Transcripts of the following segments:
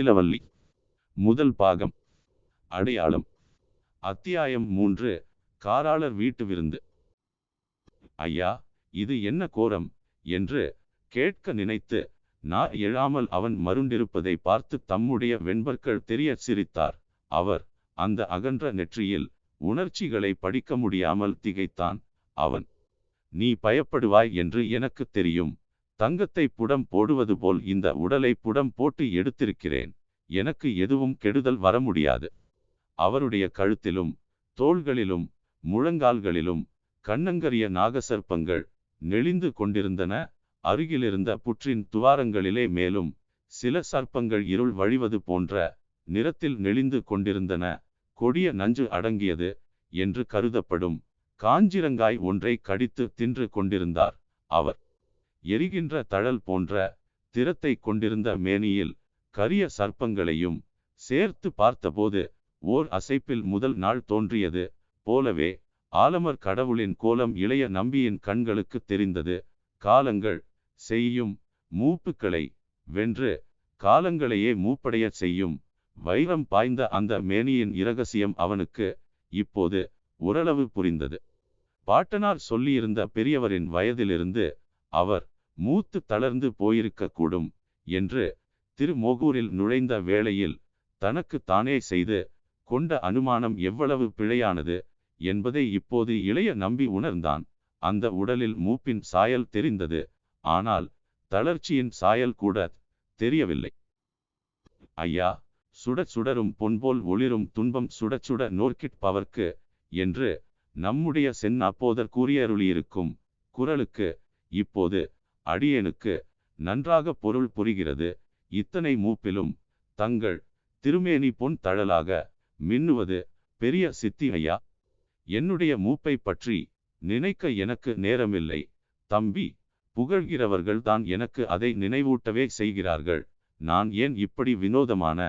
முத்திலவல்லி முதல் பாகம். அடையாளம். அத்தியாயம் மூன்று. காராளர் வீட்டு விருந்து. ஐயா இது என்ன கோரம்? என்று கேட்க நினைத்து நான் எழாமல் அவன் மருண்டிருப்பதை பார்த்து தம்முடைய வெண்பற்கள் தெரிய சிரித்தார். அவர் அந்த அகன்ற நெற்றியில் உணர்ச்சிகளை படிக்க முடியாமல் திகைத்தான். அவன் நீ பயப்படுவாய் என்று எனக்கு தெரியும். தங்கத்தை புடம் போடுவது போல் இந்த உடலை புடம் போட்டு எடுத்திருக்கிறேன். எனக்கு எதுவும் கெடுதல் வர முடியாது. அவருடைய கழுத்திலும் தோள்களிலும் முழங்கால்களிலும் கண்ணங்கரிய நாகசர்ப்பங்கள் நெளிந்து கொண்டிருந்தன. அருகிலிருந்த புற்றின் துவாரங்களிலே மேலும் சில சர்ப்பங்கள் இருள் வழிவது போன்ற நிறத்தில் நெளிந்து கொண்டிருந்தன. கொடிய நஞ்சு அடங்கியது என்று கருதப்படும் காஞ்சிரங்காய் ஒன்றை கடித்து தின்று கொண்டிருந்தார் அவர். எரிகின்ற தழல் போன்ற திறத்தை கொண்டிருந்த மேனியில் கரிய சர்ப்பங்களையும் சேர்த்து பார்த்தபோது ஓர் அசைப்பில் முதல் நாள் தோன்றியது. போலவே ஆலமர் கடவுளின் கோலம் இளைய நம்பியின் கண்களுக்கு தெரிந்தது. காலங்கள் செய்யும் மூப்புக்களை வென்று காலங்களையே மூப்படைய செய்யும் வைரம் பாய்ந்த அந்த மேனியின் இரகசியம் அவனுக்கு இப்போது ஓரளவு புரிந்தது. பாட்டனார் சொல்லியிருந்த பெரியவரின் வயதிலிருந்து அவர் மூத்து தளர்ந்து போயிருக்கக்கூடும் என்று திருமோகூரில் நுழைந்த வேளையில் தனக்கு தானே செய்து கொண்ட அனுமானம் எவ்வளவு பிழையானது என்பதை இப்போது இளைய நம்பி உணர்ந்தான். அந்த உடலில் மூப்பின் சாயல் தெரிந்தது. ஆனால் தளர்ச்சியின் சாயல் கூட தெரியவில்லை. ஐயா சுட சுடரும் பொன்போல் ஒளிரும் துன்பம் சுட சுட நோர்க்கிட்பவர்க்கு என்று நம்முடைய சென் அப்போதர் கூறியருளியிருக்கும் குரலுக்கு இப்போது அடியேனுக்கு நன்றாக பொருள் புரிகிறது. இத்தனை மூப்பிலும் தங்கள் திருமேனி பொன் தழலாக மின்னுவது பெரிய சித்தி ஐயா என்னுடைய மூப்பை பற்றி நினைக்க எனக்கு நேரமில்லை. தம்பி புகழ்கிறவர்கள் தான் எனக்கு அதை நினைவூட்டவே செய்கிறார்கள். நான் ஏன் இப்படி வினோதமான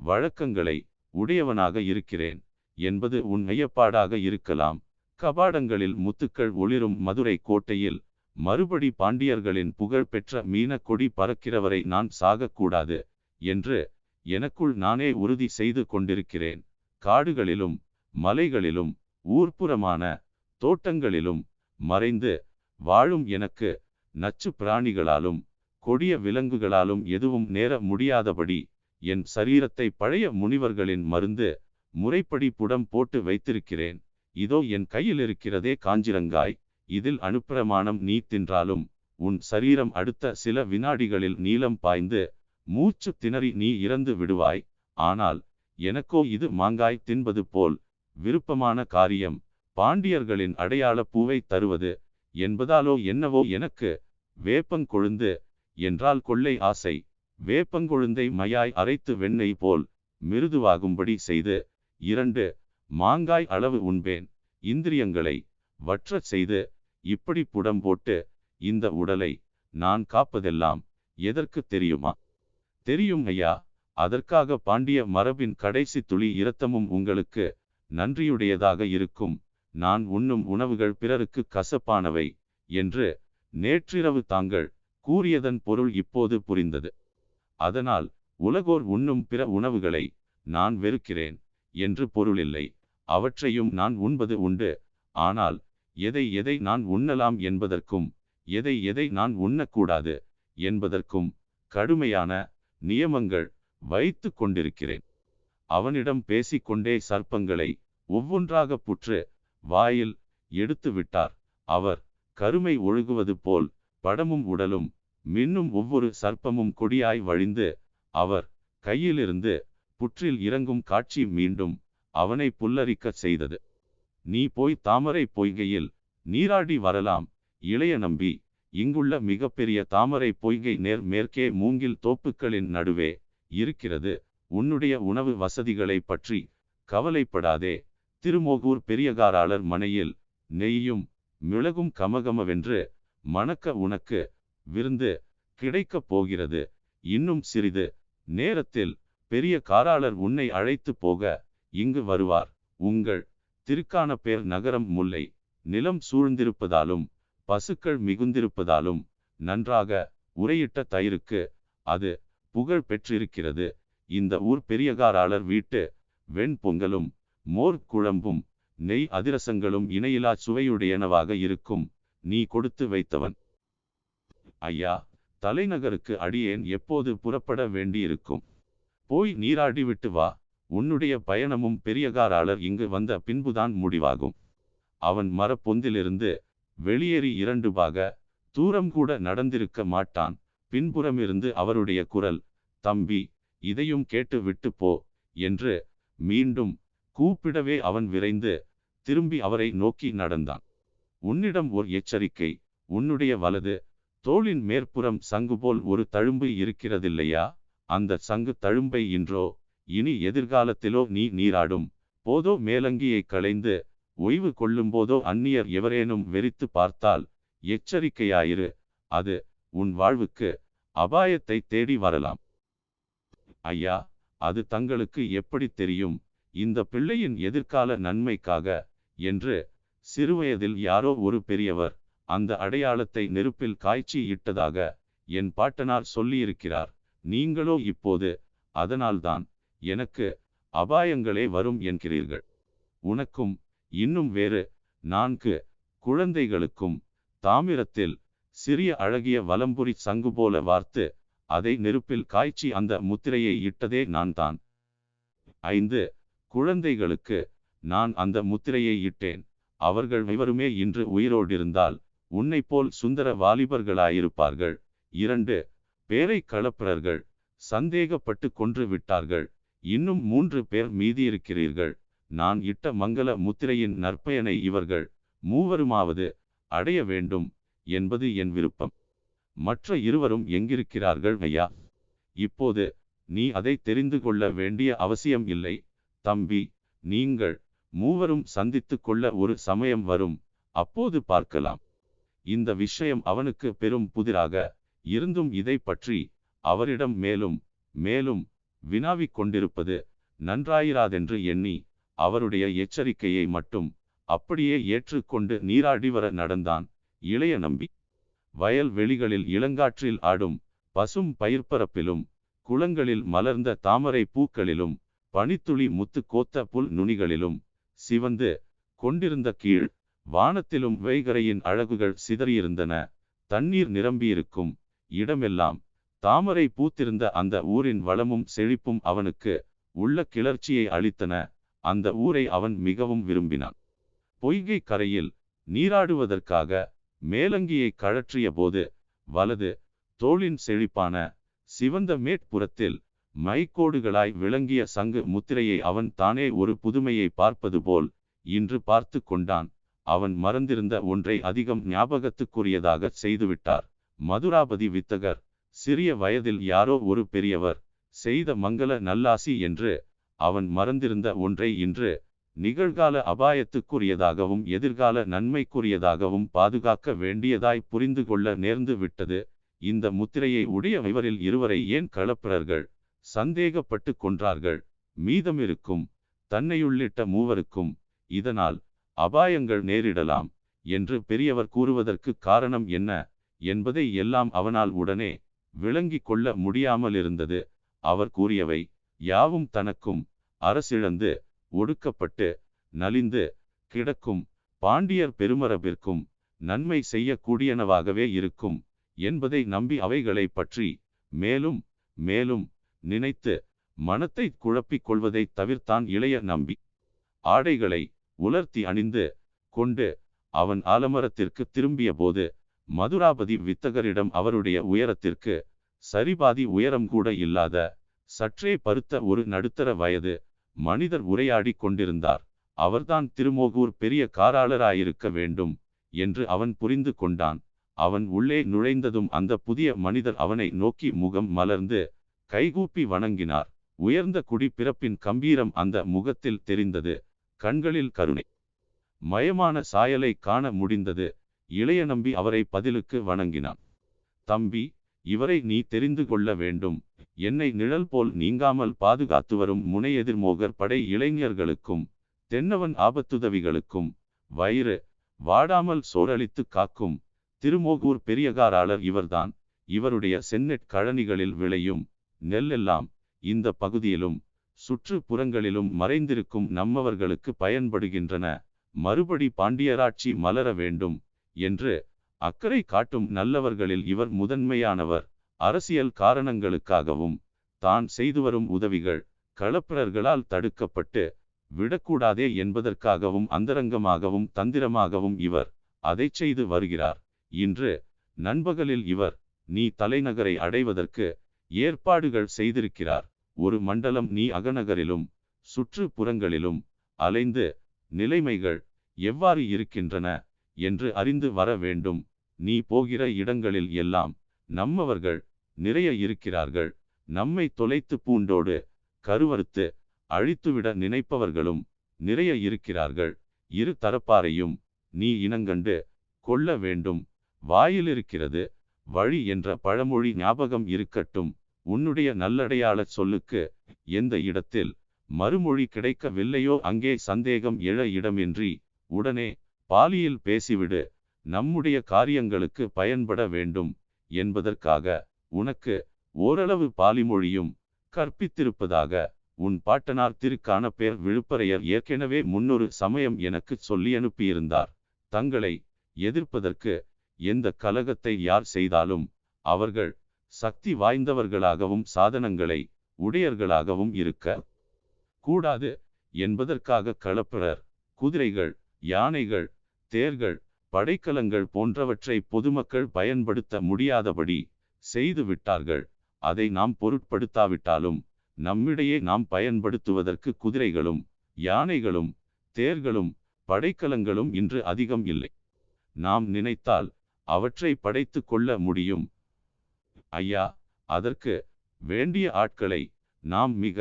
வழக்கங்களை உடையவனாக இருக்கிறேன்? என்பது உன் ஐயப்பாடாக இருக்கலாம். கபாடங்களில் முத்துக்கள் ஒளிரும் மதுரை கோட்டையில் மறுபடி பாண்டியர்களின் புகழ் பெற்ற மீனக்கொடி பறக்கிறவரை நான் சாகக்கூடாது என்று எனக்குள் நானே உறுதி செய்து கொண்டிருக்கிறேன். காடுகளிலும் மலைகளிலும் ஊர்ப்புறமான தோட்டங்களிலும் மறைந்து வாழும் எனக்கு நச்சு பிராணிகளாலும் கொடிய விலங்குகளாலும் எதுவும் நேர முடியாதபடி என் சரீரத்தை பழைய முனிவர்களின் மருந்து முறைப்படி புடம் போட்டு வைத்திருக்கிறேன். இதோ என் கையில் இருக்கிறதே காஞ்சிரங்காய். இதில் அனுப்பிரமாணம் நீ தின்றாலும் உன் சரீரம் அடுத்த சில வினாடிகளில் நீளம் பாய்ந்து மூச்சு திணறி நீ இறந்து விடுவாய். ஆனால் எனக்கோ இது மாங்காய் தின்பது போல் விருப்பமான காரியம் பாண்டியர்களின் அடையாள பூவை தருவது என்பதாலோ என்னவோ எனக்கு வேப்பங்கொழுந்து என்றால் கொள்ளை ஆசை. வேப்பங்கொழுந்தை மையாய் அரைத்து வெண்ணெய் போல் மிருதுவாகும்படி செய்து இரண்டு மாங்காய் அளவு உண்பேன். இந்திரியங்களை வற்றச் செய்து இப்படி புடம் போட்டு இந்த உடலை நான் காப்பதெல்லாம் எதற்கு தெரியுமா? தெரியும் ஐயா அதற்காக பாண்டிய மரபின் கடைசி துளி இரத்தமும் உங்களுக்கு நன்றியுடையதாக இருக்கும். நான் உண்ணும் உணவுகள் பிறருக்கு கசப்பானவை என்று நேற்றிரவு தாங்கள் கூறியதன் பொருள் இப்போது புரிந்தது. அதனால் உலகோர் உண்ணும் பிற உணவுகளை நான் வெறுக்கிறேன் என்று பொருளில்லை. அவற்றையும் நான் உண்பது உண்டு. ஆனால் எதை எதை நான் உண்ணலாம் என்பதற்கும் எதை எதை நான் உண்ணக்கூடாது என்பதற்கும் கடுமையான நியமங்கள் வைத்து கொண்டிருக்கிறேன். அவனிடம் பேசிக்கொண்டே சர்ப்பங்களை ஒவ்வொன்றாக புற்று வாயில் எடுத்து விட்டார். அவர் கருமை ஒழுகுவது போல் படமும் உடலும் மின்னும் ஒவ்வொரு சர்ப்பமும் கொடியாய் வழிந்து அவர் கையிலிருந்து புற்றில் இறங்கும் காட்சி மீண்டும் அவனை புல்லரிக்கச் செய்தது. நீ போய் தாமரை பொய்கையில் நீராடி வரலாம். இளைய நம்பி இங்குள்ள மிகப்பெரிய தாமரை பொய்கை நேர் மேற்கே மூங்கில் தோப்புக்களின் நடுவே இருக்கிறது. உன்னுடைய உணவு வசதிகளை பற்றி கவலைப்படாதே. திருமோகூர் பெரியகாராளர் மனையில் நெய்யும் மிளகும் கமகமவென்று மணக்க உனக்கு விருந்து கிடைக்கப் போகிறது. இன்னும் சிறிது நேரத்தில் பெரிய காராளர் உன்னை அழைத்து போக இங்கு வருவார். உங்கள் திருக்கான பேர் நகரம் முல்லை. நிலம் சூழ்ந்திருப்பதாலும் பசுக்கள் மிகுந்திருப்பதாலும் நன்றாக உரையிட்ட தயிருக்கு அது புகழ் பெற்றிருக்கிறது. இந்த ஊர் பெரியகாராளர் வீட்டு வெண்பொங்கலும் மோர் குழம்பும் நெய் அதிரசங்களும் இணையிலா சுவையுடையனவாக இருக்கும். நீ கொடுத்து வைத்தவன். ஐயா தலைநகருக்கு அடியேன் எப்போது புறப்பட வேண்டியிருக்கும்? போய் நீராடி விட்டு வா. உன்னுடைய பயணமும் பெரியகாராளர் இங்கு வந்த பின்புதான் முடிவாகும். அவன் மரப்பொந்திலிருந்து வெளியேறி இரண்டு பாக தூரம் கூட நடந்திருக்க மாட்டான். பின்புறமிருந்து அவருடைய குரல் தம்பி இதையும் கேட்டு விட்டு போ என்று மீண்டும் கூப்பிடவே அவன் விரைந்து திரும்பி அவரை நோக்கி நடந்தான். உன்னிடம் ஓர் எச்சரிக்கை உன்னுடைய வலது தோளின் மேற்புறம் சங்கு போல் ஒரு தழும்பு இருக்கிறதில்லையா? அந்த சங்கு தழும்பை இன்றோ? இனி எதிர்காலத்திலோ நீ நீராடும். போதோ மேலங்கியை களைந்து ஓய்வு கொள்ளும்போதோ அந்நியர் எவரேனும் வெறித்து பார்த்தால் எச்சரிக்கையாயிரு. அது உன் வாழ்வுக்கு அபாயத்தை தேடி வரலாம். ஐயா அது தங்களுக்கு எப்படி தெரியும்? இந்த பிள்ளையின் எதிர்கால நன்மைக்காக என்று சிறுவயதில் யாரோ ஒரு பெரியவர் அந்த அடையாளத்தை நெருப்பில் காய்ச்சி இட்டதாக என் பாட்டனார் சொல்லியிருக்கிறார். நீங்களோ இப்போது அதனால்தான் எனக்கு அபாயங்களே வரும் என்கிறீர்கள். உனக்கும் இன்னும் வேறு நான்கு குழந்தைகளுக்கும் தாமிரத்தில் சிறிய அழகிய வலம்புரி சங்கு போல வார்த்து அதை நெருப்பில் காய்ச்சி அந்த முத்திரையை இட்டதே நான் தான் ஐந்து குழந்தைகளுக்கு நான் அந்த முத்திரையை இட்டேன். அவர்கள் இவருமே இன்று உயிரோடிருந்தால் உன்னை போல் சுந்தர வாலிபர்களாயிருப்பார்கள். இரண்டு பேரை களப்பிரர்கள் சந்தேகப்பட்டு கொன்று விட்டார்கள். இன்னும் மூன்று பேர் மீதியிருக்கிறீர்கள். நான் இட்ட மங்கள முத்திரையின் நற்பயனை இவர்கள் மூவருமாவது அடைய வேண்டும் என்பது என் விருப்பம். மற்ற இருவரும் எங்கிருக்கிறார்கள் ஐயா? இப்போது நீ அதை தெரிந்து கொள்ள வேண்டிய அவசியம் இல்லை. தம்பி நீங்கள் மூவரும் சந்தித்து கொள்ள ஒரு சமயம் வரும். அப்போது பார்க்கலாம். இந்த விஷயம் அவனுக்கு பெரும் புதிராக இருந்தும் இதை பற்றி அவரிடம் மேலும் மேலும் வினாவிக் கொண்டிருப்பது நன்றாயிராதென்று எண்ணி அவருடைய எச்சரிக்கையை மட்டும் அப்படியே ஏற்றுக்கொண்டு நீராடி வர நடந்தான் இளைய நம்பி. வயல் வெளிகளில் இளங்காற்றில் ஆடும் பசும் பயிர்ப்பரப்பிலும் குளங்களில் மலர்ந்த தாமரை பூக்களிலும் பனித்துளி முத்து கோத்த புல் நுனிகளிலும் சிவந்து கொண்டிருந்த கீழ் வானத்திலும் வைகரையின் அழகுகள் சிதறியிருந்தன. தண்ணீர் நிரம்பியிருக்கும் இடமெல்லாம் தாமரை பூத்திருந்த அந்த ஊரின் வளமும் செழிப்பும் அவனுக்கு உள்ள கிளர்ச்சியை அளித்தன. அந்த ஊரை அவன் மிகவும் விரும்பினான். பொய்கை கரையில் நீராடுவதற்காக மேலங்கியை கழற்றிய போது வலது தோளின் செழிப்பான சிவந்த மேற்புறத்தில் மைக்கோடுகளாய் விளங்கிய சங்கு முத்திரையை அவன் தானே ஒரு புதுமையை பார்ப்பது போல் இன்று பார்த்து கொண்டான். அவன் மறந்திருந்த ஒன்றை அதிகம் ஞாபகத்துக்குரியதாக செய்துவிட்டார். மதுராபதி வித்தகர் சிறிய வயதில் யாரோ ஒரு பெரியவர் செய்த மங்கள நல்லாசி என்று அவன் மறந்திருந்த ஒன்றை இன்று நிகழ்கால அபாயத்துக்குரியதாகவும் எதிர்கால நன்மைக்குரியதாகவும் பாதுகாக்க வேண்டியதாய் புரிந்து கொள்ள நேர்ந்து விட்டது. இந்த முத்திரையை உடைய இவரில் இருவரை ஏன் களப்பிரர்கள் சந்தேகப்பட்டு கொன்றார்கள்? மீதமிருக்கும் தன்னையுள்ளிட்ட மூவருக்கும் இதனால் அபாயங்கள் நேரிடலாம் என்று பெரியவர் கூறுவதற்கு காரணம் என்ன என்பதை எல்லாம் அவனால் உடனே விளங்கிக் கொள்ள முடியாமலிருந்தது. அவர் கூறியவை யாவும் தனக்கும் அரசிழந்து ஒடுக்கப்பட்டு நலிந்து கிடக்கும் பாண்டியர் பெருமரபிற்கும் நன்மை செய்யக்கூடியனவாகவே இருக்கும் என்பதை நம்பி அவைகளை பற்றி மேலும் மேலும் நினைத்து மனத்தை குழப்பிக் கொள்வதை தவிர்த்தான் இளைய நம்பி. ஆடைகளை உலர்த்தி அணிந்து கொண்டு அவன் ஆலமரத்திற்கு திரும்பிய போது மதுராபதி வித்தகரிடம் அவருடைய உயரத்திற்கு சரிபாதி உயரம் கூட இல்லாத சற்றே பருத்த ஒரு நடுத்தர வயது மனிதர் உரையாடி கொண்டிருந்தார். அவர்தான் திருமோகூர் பெரிய காராளராயிருக்க வேண்டும் என்று அவன் புரிந்து கொண்டான். அவன் உள்ளே நுழைந்ததும் அந்த புதிய மனிதர் அவனை நோக்கி முகம் மலர்ந்து கைகூப்பி வணங்கினார். உயர்ந்த குடி பிறப்பின் கம்பீரம் அந்த முகத்தில் தெரிந்தது. கண்களில் கருணை. மயமான சாயலை காண முடிந்தது. இளைய நம்பி அவரை பதிலுக்கு வணங்கினான். தம்பி இவரை நீ தெரிந்து கொள்ள வேண்டும். என்னை நிழல் போல் நீங்காமல் பாதுகாத்து வரும் முனையெதிர்மோகர் படை இளைஞர்களுக்கும் தென்னவன் ஆபத்துதவிகளுக்கும் வயிறு வாடாமல் சோழழித்து காக்கும் திருமோகூர் பெரியகாராளர் இவர்தான். இவருடைய செந்நெட் கழனிகளில் விளையும் நெல்லெல்லாம் இந்த பகுதியிலும் சுற்றுப்புறங்களிலும் மறைந்திருக்கும் நம்மவர்களுக்கு பயன்படுகின்றன. மறுபடி பாண்டியராட்சி மலர வேண்டும். என்று அக்கறை காட்டும் நல்லவர்களில் இவர் முதன்மையானவர். அரசியல் காரணங்களுக்காகவும் தான் செய்து வரும் உதவிகள் களப்பிரர்களால் தடுக்கப்பட்டு விடக்கூடாதே என்பதற்காகவும் அந்தரங்கமாகவும் தந்திரமாகவும் இவர் அதை செய்து வருகிறார். இன்று நண்பகலில் இவர் நீ தலைநகரை அடைவதற்கு ஏற்பாடுகள் செய்திருக்கிறார். ஒரு மண்டலம் நீ அகநகரிலும் சுற்றுப்புறங்களிலும் அலைந்து நிலைமைகள் எவ்வாறு இருக்கின்றன? என்று அறிந்து வர வேண்டும். நீ போகிற இடங்களில் எல்லாம் நம்மவர்கள் நிறைய இருக்கிறார்கள். நம்மை தொலைத்து பூண்டோடு கருவறுத்து அழித்துவிட நினைப்பவர்களும் நிறைய இருக்கிறார்கள். இரு தரப்பாரையும் நீ இனங்கண்டு கொள்ள வேண்டும். வாயிலிருக்கிறது வழி என்ற பழமொழி ஞாபகம் இருக்கட்டும். உன்னுடைய நல்லடையாள சொல்லுக்கு எந்த இடத்தில் மறுமொழி கிடைக்கவில்லையோ அங்கே சந்தேகம் எழ இடமின்றி உடனே பாலியில் பேசிவிடு நம்முடைய காரியங்களுக்கு பயன்பட வேண்டும் என்பதற்காக உனக்கு ஓரளவு பாலிமொழியும் கற்பித்திருப்பதாக உன் பாட்டனார் திருக்கான பேர் விழுப்பரையர் ஏற்கனவே முன்னொரு சமயம் எனக்கு சொல்லி அனுப்பியிருந்தார். தங்களை எதிர்ப்பதற்கு எந்த கலகத்தை யார் செய்தாலும் அவர்கள் சக்தி வாய்ந்தவர்களாகவும் சாதனங்களை உடையர்களாகவும் இருக்க கூடாது என்பதற்காக களப்பிரர் குதிரைகள் யானைகள் தேர்கள் படைக்கலங்கள் போன்றவற்றை பொதுமக்கள் பயன்படுத்த முடியாதபடி செய்து விட்டார்கள். அதை நாம் பொருட்படுத்தாவிட்டாலும் நம்மிடையே நாம் பயன்படுத்துவதற்கு குதிரைகளும் யானைகளும் தேர்களும் படைக்கலங்களும் இன்று அதிகம் இல்லை. நாம் நினைத்தால் அவற்றை படைத்து கொள்ள முடியும். ஐயா அதற்கு வேண்டிய ஆட்களை நாம் மிக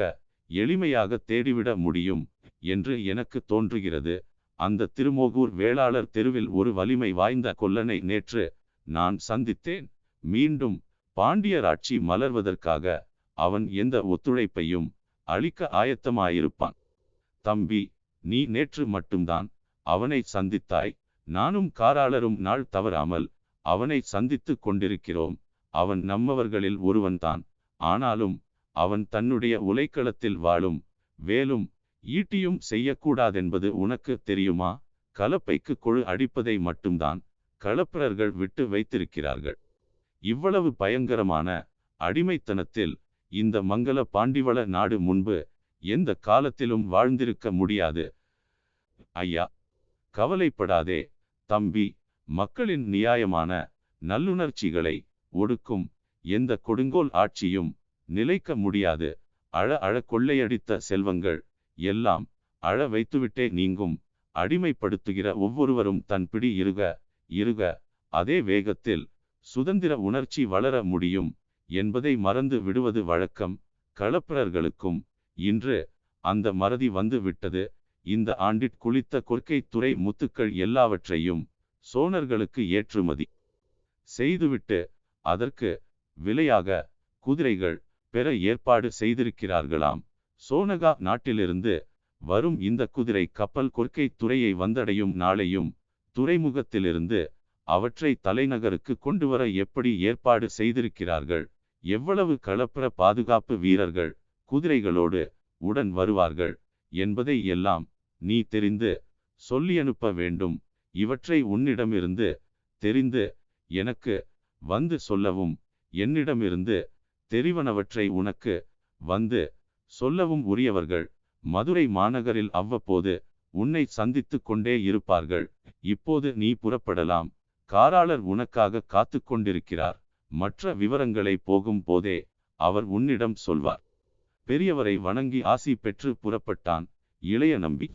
எளிமையாக தேடிவிட முடியும் என்று எனக்கு தோன்றுகிறது. அந்த திருமோகூர் வேளாளர் தெருவில் ஒரு வலிமை வாய்ந்த கொல்லனை நேற்று நான் சந்தித்தேன். மீண்டும் பாண்டியராட்சி மலர்வதற்காக அவன் எந்த ஒத்துழைப்பையும் அளிக்க ஆயத்தமாயிருப்பான். தம்பி நீ நேற்று மட்டும்தான் அவனை சந்தித்தாய். நானும் காராளரும் நாள் தவறாமல் அவனை சந்தித்து கொண்டிருக்கிறோம். அவன் நம்மவர்களில் ஒருவன்தான். ஆனாலும் அவன் தன்னுடைய உலைக்களத்தில் வாழும் வேலும் ஈட்டியும் செய்யக்கூடாதென்பது உனக்கு தெரியுமா? கலப்பைக்கு கொழு அடிப்பதை மட்டும்தான் களப்பிரர்கள் விட்டு வைத்திருக்கிறார்கள். இவ்வளவு பயங்கரமான அடிமைத்தனத்தில் இந்த மங்கள பாண்டிவள நாடு முன்பு எந்த காலத்திலும் வாழ்ந்திருக்க முடியாது. ஐயா கவலைப்படாதே. தம்பி மக்களின் நியாயமான நல்லுணர்ச்சிகளை ஒடுக்கும் எந்த கொடுங்கோல் ஆட்சியும் நிலைக்க முடியாது. அழ அழ கொள்ளையடித்த செல்வங்கள் எல்லாம் அழ வைத்துவிட்டே நீங்கும். அடிமைப்படுத்துகிற ஒவ்வொருவரும் தன் பிடி இருக இருக அதே வேகத்தில் சுதந்திர உணர்ச்சி வளர முடியும் என்பதை மறந்து விடுவது வழக்கம். களப்பிரர்களுக்கும் இன்று அந்த மறதி வந்து விட்டது. இந்த ஆண்டிற் குளித்த கொற்கை துறை முத்துக்கள் எல்லாவற்றையும் சோனர்களுக்கு ஏற்றுமதி செய்துவிட்டு அதற்கு விலையாக குதிரைகள் பெற ஏற்பாடு செய்திருக்கிறார்களாம். சோனகா நாட்டிலிருந்து வரும் இந்த குதிரை கப்பல் கொற்கை துறையை வந்தடையும் நாளையும் துறைமுகத்திலிருந்து அவற்றை தலைநகருக்கு கொண்டு வர எப்படி ஏற்பாடு செய்திருக்கிறார்கள்? எவ்வளவு களப்புற பாதுகாப்பு வீரர்கள் குதிரைகளோடு உடன் வருவார்கள் என்பதை எல்லாம் நீ தெரிந்து சொல்லி அனுப்ப வேண்டும். இவற்றை உன்னிடமிருந்து தெரிந்து எனக்கு வந்து சொல்லவும். என்னிடமிருந்து தெரிவனவற்றை உனக்கு வந்து சொல்லவும் உரியவர்கள். மதுரை மாநகரில் அவ்வப்போது உன்னை சந்தித்து கொண்டே இருப்பார்கள். இப்போது நீ புறப்படலாம். காராளர் உனக்காக காத்து கொண்டிருக்கிறார். மற்ற விவரங்களை போகும் போதே அவர் உன்னிடம் சொல்வார். பெரியவரை வணங்கி ஆசி பெற்று புறப்பட்டான். இளைய நம்பி.